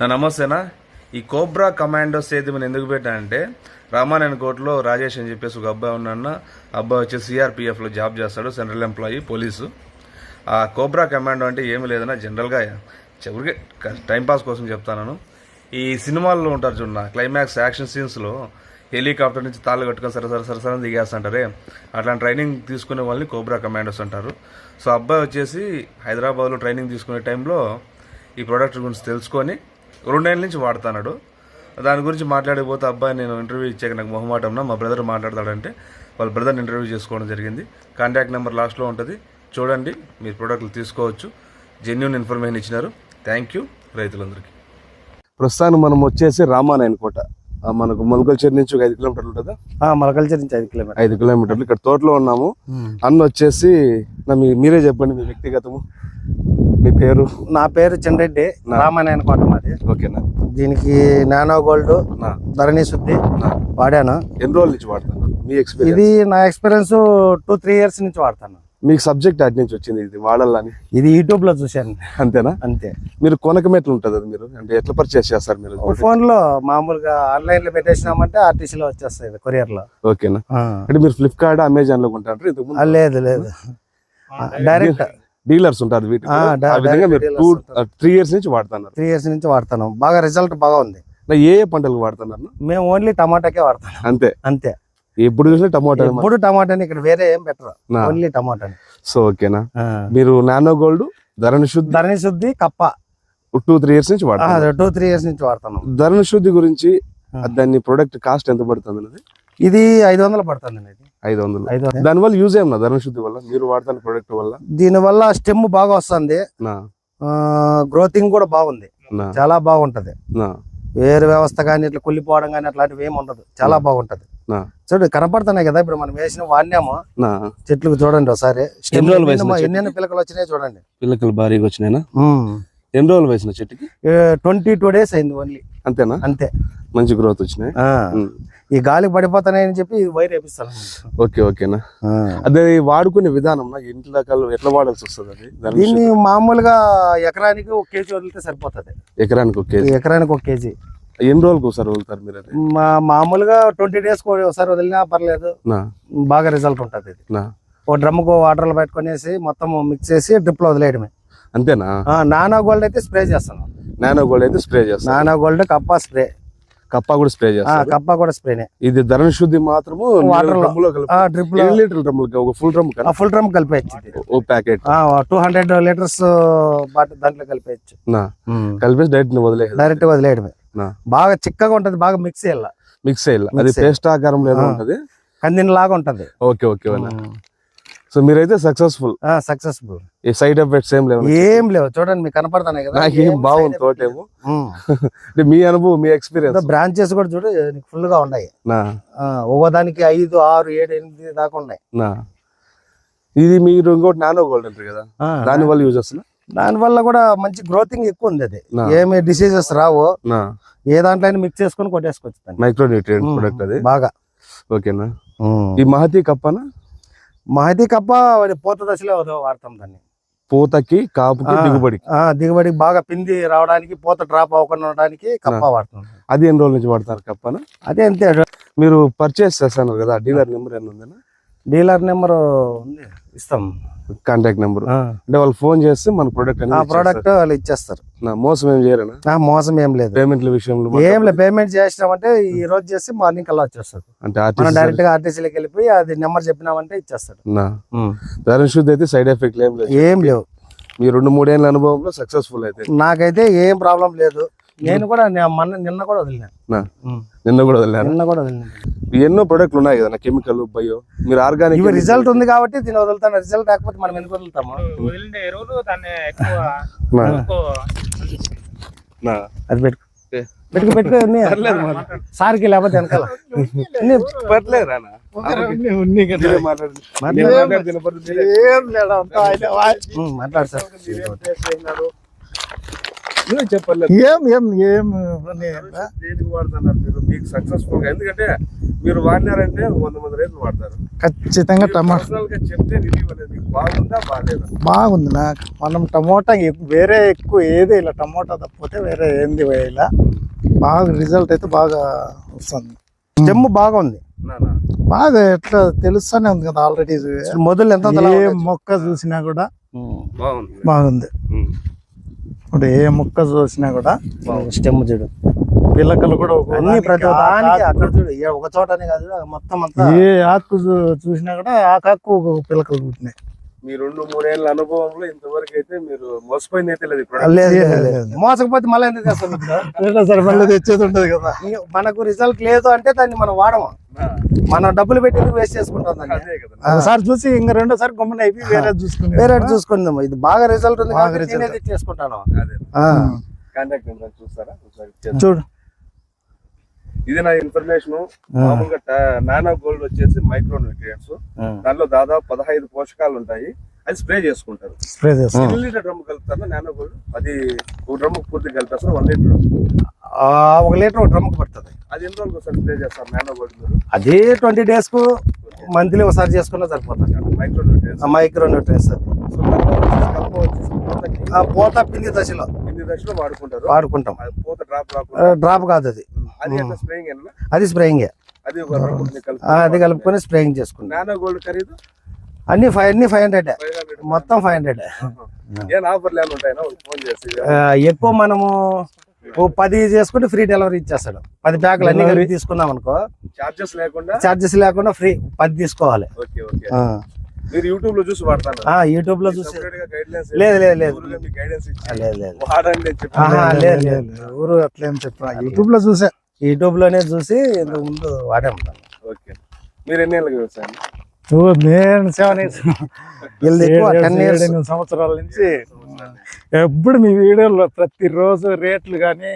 నా నమస్తేనా? ఈ కోబ్రా కమాండో సేద్యం ఎందుకు పెట్టానంటే రామానాయణ కోర్టులో రాజేష్ అని చెప్పేసి ఒక అబ్బాయి ఉన్నాన్న అబ్బాయి వచ్చి సిఆర్పిఎఫ్లో జాబ్ చేస్తాడు సెంట్రల్ ఎంప్లాయీ పోలీసు. ఆ కోబ్రా కమాండో అంటే ఏమి లేదన్నా జనరల్గా చివరికి టైంపాస్ కోసం చెప్తాను ఈ సినిమాల్లో ఉంటారు చూడ క్లైమాక్స్ యాక్షన్ సీన్స్లో హెలికాప్టర్ నుంచి తాళ్ళు కట్టుకొని సరే సరే సరే సరే అంటారే అట్లాంటి ట్రైనింగ్ తీసుకునే వాళ్ళని కోబ్రా కమాండోస్ అంటారు. సో అబ్బాయి వచ్చేసి హైదరాబాద్లో ట్రైనింగ్ తీసుకునే టైంలో ఈ ప్రోడక్ట్ గురించి తెలుసుకొని రెండేళ్ళ నుంచి వాడుతున్నాడు. దాని గురించి మాట్లాడిపోతే అబ్బాయి నేను ఇంటర్వ్యూ ఇచ్చాక నాకు మొహమాటం మా బ్రదర్ మాట్లాడతాడంటే వాళ్ళ బ్రదర్ని ఇంటర్వ్యూ చేసుకోవడం జరిగింది. కాంటాక్ట్ నెంబర్ లాస్ట్లో ఉంటుంది. చూడండి మీరు ప్రోడక్ట్లు తీసుకోవచ్చు. జెన్యున్ ఇన్ఫర్మేషన్ ఇచ్చినారు. థ్యాంక్ యూ రైతులందరికీ. ప్రస్తుతానికి మనం వచ్చేసి రామానాయణ కోట. మనకు మొలకల్చేరు నుంచి ఒక ఐదు కిలోమీటర్లు ఉంటుందా? మలకల్చర్ నుంచి ఐదు కిలోమీటర్ ఐదు కిలోమీటర్లు. ఇక్కడ తోటలో ఉన్నాము. అన్న వచ్చేసి మీరే చెప్పండి మీ వ్యక్తిగతము. మీ పేరు? నా పేరు చంద్రెడ్డి రామానాయణ కోట మాది. ఓకేనా. దీనికి నానో గోల్డ్ ధరణి శుద్ధి వాడాను. ఎన్ని రోజుల నుంచి వాడుతున్నారు? మీ ఎక్స్పీరియన్స్ ఇది నా ఎక్స్పీరియన్స్ టూ త్రీ ఇయర్స్ నుంచి వాడతాను. మీకు సబ్జెక్ట్ అటు నుంచి వచ్చింది ఇది వాడాలని? ఇది యూట్యూబ్లో చూశాను. అంతేనా? అంతే. మీరు కొనకం ఎట్లా ఉంటుంది అది మీరు? అంటే ఎట్లా పర్చేస్ చేస్తారు మీరు? ఫోన్లో మామూలుగా ఆన్లైన్లో పెట్టేసినామంటే ఆర్టీసీ లో వచ్చేస్తాయి కొరియర్లో ఓకేనా. అంటే మీరు ఫ్లిప్కార్ట్ అమెజాన్లో కొంటారు లేదు లేదు. డైరెక్ట్ డీలర్స్ ఉంటారు టూ. త్రీ ఇయర్స్ నుంచి వాడుతున్నారు. త్రీ ఇయర్స్ నుంచి వాడతాను బాగా రిజల్ట్ బాగా ఉంది ఏ ఏ పంటలకు వాడుతున్నారు మేము ఓన్లీ టమాటాకే వాడతాం అంతే. అంతే. ఎప్పుడు చూసినా టమోటా ఎప్పుడు టమాటాని ఇక్కడ వేరే ఏం పెట్టరు. ఓన్లీ టమాటాని. సో ఓకేనా? మీరు నానో గోల్డ్ ధరణ శుద్ధి ధరణి శుద్ధి కప్ప. టూ త్రీ ఇయర్స్ నుంచి వాడుతున్నారు. టూ త్రీ ఇయర్స్ నుంచి వాడుతున్నాం. ధరణ శుద్ధి గురించి. దాన్ని ప్రొడక్ట్ కాస్ట్ ఎంత పడుతుంది అనేది ఇది ఐదు వందలు పడుతుంది ఇది. ఐదు వందలు. ఐదు వందలు. దాని వల్ల యూజ్ ఏమన్నా ధరణ శుద్ధి వల్ల? మీరు వాడుతున్న ప్రొడక్ట్ వల్ల? దీని వల్ల స్టెమ్ బాగా వస్తుంది. గ్రోతింగ్ కూడా బాగుంది. చాలా బాగుంటది. వేరు వ్యవస్థ కానీ ఇట్లా కుళ్ళిపోవడం కానీ అట్లాంటివి ఏమి ఉండదు. చాలా బాగుంటది. చూడు కనపడుతున్నాయి కదా ఇప్పుడు మనం వేసిన వాడినాము. చెట్లకు చూడండి ఒకసారి. stem ఎన్ని రోజులు వేసిన ఎన్ని- చెట్టుకి? ఎన్ని పిల్లకలు వచ్చినాయి చూడండి. పిల్లకలు భారీగా వచ్చినాయినా? ఎన్ని రోజులు వేసిన చెట్టుకి? ట్వంటీ టూ డేస్ అయింది ఓన్లీ. అంతేనా? అంతే. మంచి గ్రోత్ వచ్చినాయి. ఈ గాలికి పడిపోతున్నాయని చెప్పి వైర్ వేపిస్తాను ఓకే ఓకేనా? అదే వాడుకునే విధానం ఇంట్లో ఎట్లా వాడాల్సి వస్తుంది అది? దీన్ని మామూలుగా ఎకరానికి ఒక కేజీ వదిలితే సరిపోతుంది? ఎకరానికి ఒక కేజీ? ఎకరానికి ఒక కేజీ. ఎన్ని రోజులకు ఒకసారి వదులుతారు మీరు అది? మా మామూలుగా ట్వంటీ డేస్ ఒకసారి వదిలినా పర్లేదు. బాగా రిజల్ట్ ఉంటుంది ఒక డ్రమ్కు వాటర్లో పెట్టుకునేసి మొత్తం మిక్స్ చేసి డ్రిప్లో వదిలేయడమే. అంతేనా? ఆ, నానో గోల్డ్ అయితే స్ప్రే చేస్తాను. నానో గోల్డ్ అయితే స్ప్రే చేస్తారు నానో గోల్డ్ కప్ప స్ప్రే. కప్పా కూడా స్ప్రే ఆ, చేస్తారు కప్ప కూడా స్ప్రేనే. ఇది ధరణ శుద్ధి మాత్రము Water లో. డ్రమ్ములో కలిపి ఆ డ్రిప్లో ఎన్ని లీటర్ల డ్రమ్ములకి ఒక ఫుల్ డ్రమ్ ఫుల్ డ్రమ్ కలిపేయచ్చు ఓ ప్యాకెట్. టూ హండ్రెడ్ లీటర్స్ బాటి దాంట్లో కలిపేయచ్చు. కలిపేసి డైరెక్ట్ వదిలేదు డైరెక్ట్ వదిలేయడమే. బాగా చిక్కగా ఉంటది బాగా మిక్స్ చేయాల. మిక్స్ అయ్యాలి అది చేయాలి. పేస్ట్ ఆకారం లేదా. ఉంటది? కందిన లాగా ఉంటది. ఓకే ఓకే సో మీరైతే సక్సెస్ఫుల్ సక్సెస్ఫుల్ ఈ సైడ్ ఎఫెక్ట్స్ ఏం లేవు. ఏం లేవు. చూడండి మీకు కనపడుతున్నాయి కదా? నాకేం ఏం బాగుంది side తోట effect ఏమో ఉమ్. అంటే మీ అనుభవం మీ ఎక్స్పీరియన్స్ బ్రాంచెస్ కూడా చూడు ఫుల్గా ఉన్నాయి. ఒక్కోదానికి ఐదు ఆరు ఏడు ఎనిమిది దాకా ఉన్నాయి. ఇది మీరు ఇంకోటి నానో గోల్డ్ అంటారు కదా? దాని వల్ల యూజ్ వస్తుందా దాని వల్ల కూడా మంచి గ్రోతింగ్ ఎక్కువ ఉంది అది. ఏమి డిసీజెస్ రావు. ఏ దాంట్లో మిక్స్ చేసుకొని కొట్టేసుకోవచ్చు. మైక్రో న్యూట్రియంట్ ఉమ్, ప్రొడక్ట్ అది. బాగా. ఓకేనా ఈ మహతి కప్పనా? మహతి కప్ప పూత దశలో వాడతాం దాన్ని. పూతకి కాపుకి. దిగుబడికి. ఆ దిగుబడికి బాగా పిండి రావడానికి పూత డ్రాప్ అవ్వకుండా ఉండడానికి కప్ప వాడుతాం. అది ఎన్ని రోజుల నుంచి వాడతారు కప్పనా? అదే అంతే. మీరు పర్చేస్ చేస్తాను కదా డీలర్ నెంబర్ ఏమైనా ఉందా డీలర్ నెంబర్ ఉంది. ఇస్తాం. Contact number. అంటే వాళ్ళు ఫోన్ చేస్తే మన ప్రొడక్ట్ ఆ ప్రోడక్ట్ వాళ్ళు ఇచ్చేస్తారు. నా మోసం ఏం చేయరనా ఆ, మోసం ఏం లేదు. పేమెంట్ల విషయంలో ఏం లేదు. పేమెంట్ చేసినామంటే ఈ రోజు చేసి మార్నింగ్ కల్లా వచ్చేస్తారు. అంటే డైరెక్ట్గా ఆర్టీసీలోకి వెళ్ళిపోయి అది నెంబర్ చెప్పినామంటే నా. ధరణ శుద్ధి అయితే సైడ్ ఎఫెక్ట్ ఏం లేదు ఏం లేవు. మీ రెండు మూడేళ్ళ అనుభవంలో సక్సెస్ఫుల్ అయితే. నాకైతే ఏం ప్రాబ్లం లేదు. నేను కూడా నిన్న కూడా వదిలినా. నిన్న కూడా వదిలేరు నిన్న కూడా వదిలినా. ఎన్నో ప్రొడక్ట్లు ఉన్నాయి కదా కెమికల్ బయో మీరు ఆర్గానిక్ ఇవి రిజల్ట్ ఉంది కాబట్టి దీని వదులుతాను. రిజల్ట్ లేకపోతే మనం ఎందుకు వదులుతాము? వదిలిన ఎరువులు దాన్ని ఎక్కువ నా? ఎక్కువ నా? అది పెట్టుకో. ఏ. పెట్టుకో పెట్టుకో. సార్కి లేకపోతే వెనకాల. పర్లేదు మాట్లాడు. సార్. నువ్వే చెప్పాలి ఏం ఏం ఏం పని దేనికి వాడుతున్నారు మీరు. మీకు సక్సెస్ఫుల్ ఎందుకంటే మీరు వాడినారంటే వంద మంది రైతులు వాడతారు. ఖచ్చితంగా టమాటా చెప్తే రిలీవ్ అనేది మీకు బాగుందా బాగాలేదా? బాగుంది నాకు. మనం టమోటా వేరే ఎక్కువ ఏది ఇలా టమోటా తప్పితే వేరే ఏంది వేయాల. బాగా రిజల్ట్ అయితే బాగా వస్తుంది. చెమ్ము బాగుంది. నానా? బాగా ఎట్లా తెలుస్తానే ఉంది కదా ఆల్రెడీ మొదలు ఎంత ఏ మొక్క చూసినా కూడా బాగుంది. బాగుంది. ఇప్పుడు ఏ మొక్క చూసినా కూడా స్టెమ్ చూడు. పిల్లకలు కూడా అన్ని ప్రతి ఆ దానికి అక్కడ చూడు. ఏ ఒక చోటనే కాదు మొత్తం అంతా ఏ ఆకు చూసినా కూడా ఆకాకు ఒక పిల్లకలు పుట్టినాయి. మీ రెండు మూడేళ్ళ అనుభవంలో ఇంతవరకు అయితే మీరు మోసపోయింది అయితే లేదు. మోసకపోతే మళ్ళీ ఎందుకు? ఎట్లా సరే మళ్ళీ తెచ్చేది ఉంటది కదా. మనకు రిజల్ట్ లేదు అంటే దాన్ని మనం వాడము. మనం డబ్బులు పెట్టి వేస్ట్ చేసుకుంటాం దాన్ని? అదే కదా. ఒకసారి చూసి ఇంకా రెండోసారి గమ్మున అయిపోయి వేరే చూసుకుని వేరే చూసుకుందాం. ఇది బాగా రిజల్ట్ ఉంది బాగా చేసుకుంటాను. చూస్తారా. చూడు. ఇది నా ఇన్ఫర్మేషన్ మామూలుగా నానో గోల్డ్ వచ్చేసి మైక్రో న్యూట్రియంట్స్ దానిలో దాదాపు పదహైదు పోషకాలు ఉంటాయి. అది స్ప్రే చేసుకుంటారు. స్ప్రే చేస్తాం ఎన్ని లీటర్ డ్రమ్ కలుపుతారు? Nano gold. అది ఒక డ్రమ్ పూర్తి కలిపేస్తారు. వన్ లీటర్ ఒక లీటర్ ఒక డ్రమ్కి పడుతుంది. అది ఎన్ని రోజులకు ఒకసారి స్ప్రే చేస్తారు నానో గోల్డ్ మీరు? అది ట్వంటీ డేస్కు మంత్లీ ఒకసారి చేసుకున్నా సరిపోతుంది. మైక్రో న్యూట్రియంట్స్ మైక్రో న్యూట్రియన్స్ పూత పిండి దశలో. కింది దశలో వాడుకుంటారు. వాడుకుంటాం. అది పూత డ్రాప్ డ్రాప్ కాదు అది. అది స్ప్రేయింగ్ అది కలుపుకొని స్ప్రేయింగ్ చేసుకుంటాం. నానో గోల్డ్ ఖరీదు? అన్ని ఫైవ్ అన్ని ఫైవ్ హండ్రెడ్ మొత్తం ఫైవ్ హండ్రెడ్ ఏం. ఆఫర్లు ఏమైనా ఉంటాయినా? ఫోన్ చేసి ఎక్కువ మనము ఓ పది చేసుకుంటే ఫ్రీ డెలివరీ ఇచ్చేస్తాడు. పది ప్యాకులు అన్ని కలిపి తీసుకున్నాం అనుకో. చార్జెస్ లేకుండా? చార్జెస్ లేకుండా ఫ్రీ. పది తీసుకోవాలి. Okay okay. ఆ. మీరు యూట్యూబ్లో చూసి వాడతాను ఆ, యూట్యూబ్లో చూసి లేదు, లేదు, లేదు. లేదు లేదు. లేదు లేదు ఎవరు అట్లేం చెప్పరా. యూట్యూబ్లో చూసా. యూట్యూబ్లోనే చూసి ఇంతకు ముందు వాడాము ఓకే. మీరు ఎన్ని ఏళ్ళకి వ్యవసాయం? నేను సెవెన్ ఇయర్స్ సంవత్సరాల నుంచి ఎప్పుడు మీ వీడియోలో ప్రతిరోజు రేట్లు కానీ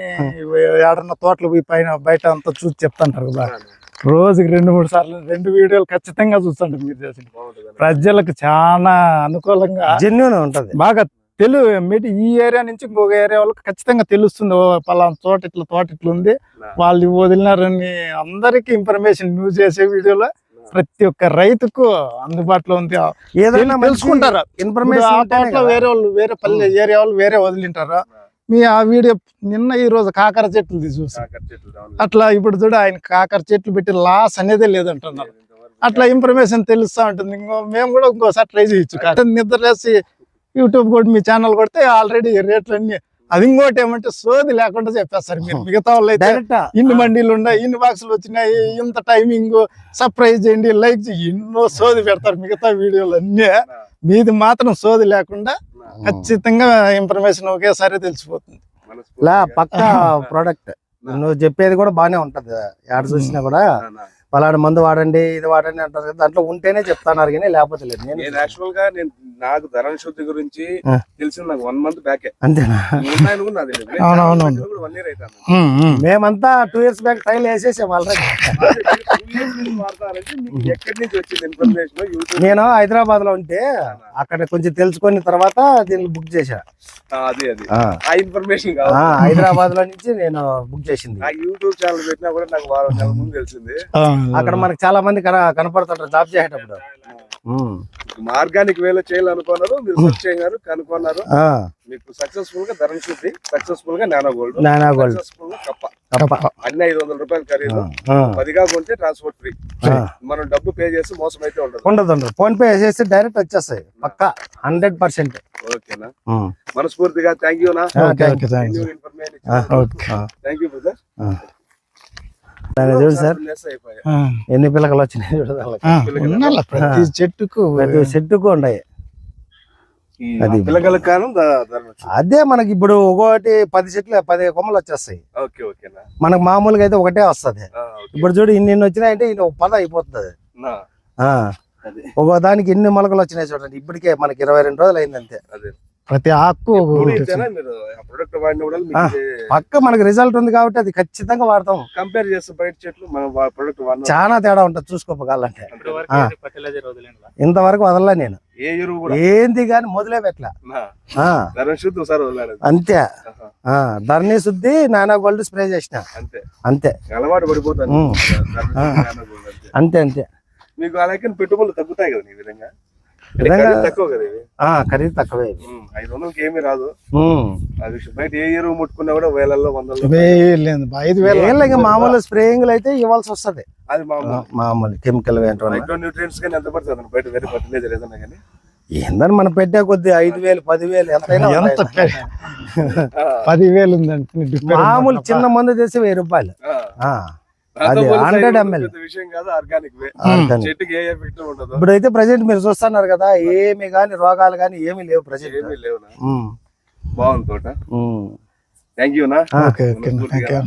ఏడన్న తోటలు పోయి పైన బయట అంతా చూసి చెప్తుంటారు కదా. రోజుకి రెండు మూడు సార్లు రెండు వీడియోలు ఖచ్చితంగా చూస్తుంటారు మీరు చేసిన ప్రజలకు చాలా అనుకూలంగా జెన్యున్ ఉంటది. బాగా తెలు మీటి ఈ ఏరియా నుంచి ఇంకొక ఏరియా వాళ్ళకి ఖచ్చితంగా తెలుస్తుంది. ఓ పలానా తోట ఇట్లా తోట ఇట్లా ఉంది. వాళ్ళు వదిలినారని అందరికి ఇన్ఫర్మేషన్ న్యూస్ చేసే వీడియోలో ప్రతి ఒక్క రైతుకు అందుబాటులో ఉంది. ఏదైనా తెలుసుకుంటారు ఇన్ఫర్మేషన్ తోటలో వేరే వాళ్ళు వేరే పల్లె ఏరియా వాళ్ళు వేరే వదిలింటారు? మీ ఆ వీడియో నిన్న ఈ రోజు కాకర చెట్లు చూసి. కాకర చెట్లు down అట్లా ఇప్పుడు చూడ ఆయన కాకర చెట్లు పెట్టి లాస్ అనేదే లేదంటున్నారు. అట్లా ఇన్ఫర్మేషన్ తెలుస్తా ఉంటుంది. ఇంకో మేము కూడా ఇంకోసారి ట్రై చేయొచ్చు. కాకపోతే నిద్రలేసి యూట్యూబ్ కూడా మీ ఛానల్ కొడితే ఆల్రెడీ రేట్లు అన్ని అది ఇంకోటి ఏమంటే సోది లేకుండా చెప్పేస్తారు మీరు. మిగతా వాళ్ళు అయితే ఇన్ని మండీలు ఉన్నాయి ఇన్ని బాక్సులు వచ్చినాయి ఇంత టైమింగ్ సర్ప్రైజ్ చేయండి లైక్ చేయండి ఎన్నో సోది పెడతారు మిగతా వీడియోలు అన్నీ. మీది మాత్రం సోది లేకుండా ఖచ్చితంగా ఇన్ఫర్మేషన్ ఒకేసారి తెలిసిపోతుంది. పక్క ప్రోడక్ట్ నువ్వు చెప్పేది కూడా బానే ఉంటది. ఆడ చూసినా కూడా. పలానా మందు వాడండి ఇది వాడండి అంటారు కదా దాంట్లో ఉంటేనే చెప్తాన్నారు కానీ లేకపోతే లేదు. నేను యాక్చువల్గా నేను నాకు ధరణ శుద్ధి గురించి. తెలిసింది నాకు వన్ మంత్ బ్యాకే అంతేనా? అవునవును. వన్ ఇయర్ అవుతాను. మేమంతా టూ ఇయర్స్ బ్యాక్ ట్రైల్ వేసేసాం ఆల్రెడీ నేను హైదరాబాద్లో ఉంటే అక్కడ కొంచెం తెలుసుకున్న తర్వాత దీన్ని బుక్ చేశా. అది అది. ఆ. ఆ ఇన్ఫర్మేషన్ హైదరాబాద్లో నుంచి నేను బుక్ చేసింది. యూట్యూబ్ ఛానల్ పెట్టినా కూడా నాకు వారం నెలల ముందు తెలిసింది. అక్కడ మనకి చాలా మంది కన- కనపడుతుంటారు జాబ్ చేసేటప్పుడు. మార్గానికి వేలో చేయాలనుకున్నారు మీరు సెర్చ్ చేయగారు కనుక్కున్నారు. ఆ, మీకు సక్సెస్ఫుల్గా ధరణ శుద్ధి సక్సెస్ఫుల్గా నానో గోల్డ్ నానా గోల్డ్. సక్సెస్ఫుల్గా కప్ప. కప్ప. అన్ని ఐదు వందల రూపాయలు ఖరీదు. పదిగా కొంటే ట్రాన్స్పోర్ట్ ఫ్రీ. మనం డబ్బు పే చేసి మోసం అయితే ఉండదు. ఉండదు ఉండదు. ఫోన్ పే వేసేస్తే డైరెక్ట్ వచ్చేస్తాయి. పక్కా. హండ్రెడ్ పర్సెంట్ ఓకేనా? మనస్ఫూర్తిగా థ్యాంక్ యూ నా. Thank you thank you brother చూడు సార్. అయిపోయా ఎన్ని పిల్లకలు వచ్చినాయి ప్రతి చెట్టుకు. ప్రతి చెట్టుకు ఉన్నాయి అది. పిల్లగల కాలం ధరణ అదే మనకి ఇప్పుడు ఒకటి పది చెట్లు పది కొమ్మలు వచ్చేస్తాయి. మనకు మామూలుగా అయితే ఒకటే వస్తది. ఇప్పుడు చూడు ఇన్ని ఇన్ని వచ్చినాయంటే ఇన్ని ఒక పద అయిపోతుంది. నా, ఆ. అదే. ఒక దానికి ఎన్ని మొలకలు వచ్చినాయి చూడండి. ఇప్పటికే మనకి ఇరవై రెండు రోజులు అయింది అంతే అదే. ప్రతి ఆకు. పక్క మనకి రిజల్ట్ ఉంది కాబట్టి అది ఖచ్చితంగా వాడతాం. కంపేర్ చేస్తే బయట చెట్లు మన ప్రొడక్ట్ చాలా తేడా ఉంటుంది చూసుకోపోగాలంటే ఇంతవరకు వదలలే నేను. ఏంది కానీ మొదలే పెట్టలే. ఆ, ధరం శుద్ధి ఒకసారి వదిలేదు అంతే. ఆ ధరణి శుద్ధి నానా గోల్డ్ స్ప్రే చేసిన. అంతే. అంతే. అలవాటు పడిపోతాను. అంతే. అంతే మీకు అలాగే పెట్టుబడులు తగ్గుతాయి కదా ఈ విధంగా- ఖరీదు తక్కువ ఐదు వందలకి ఏమీ రాదు. అది బయట ఏ ఎరువు ముట్టుకున్నా కూడా వేలల్లో వందల్లో లేదు ఐదు వేలు మామూలు స్ప్రేయింగ్ అయితే ఇవ్వాల్సి వస్తది. అది మామూలు. మామూలు కెమికల్ న్యూట్రియన్స్ కానీ ఎంత పడుతుంది బయట వేరే ఫర్టిలైజర్ ఏదైనా కానీ? ఏందని మనం పెట్టే కొద్ది ఐదు వేలు పదివేలు ఎంతైనా ఎంత పదివేలు ఉందంటే డిఫరెంట్ మామూలు చిన్న మందు తెసి వెయ్యి రూపాయలు. ఆ. ఆ, దాంతో అది పోలిస్తే 100 ఇది ml. పెద్ద విషయం కాదు ఆర్గానిక్ వే. ఆర్గానిక్. చెట్టుకి ఏ ఎఫెక్ట్ ఉండదు. ఇప్పుడైతే ప్రజెంట్ మీరు చూస్తున్నారు కదా ఏమి గాని రోగాలు గాని ఏమీ లేవు ప్రజెంట్ ఏమీ లేవునా? బాగుంది తోట. థ్యాంక్ యూ నా. Okay okay thank you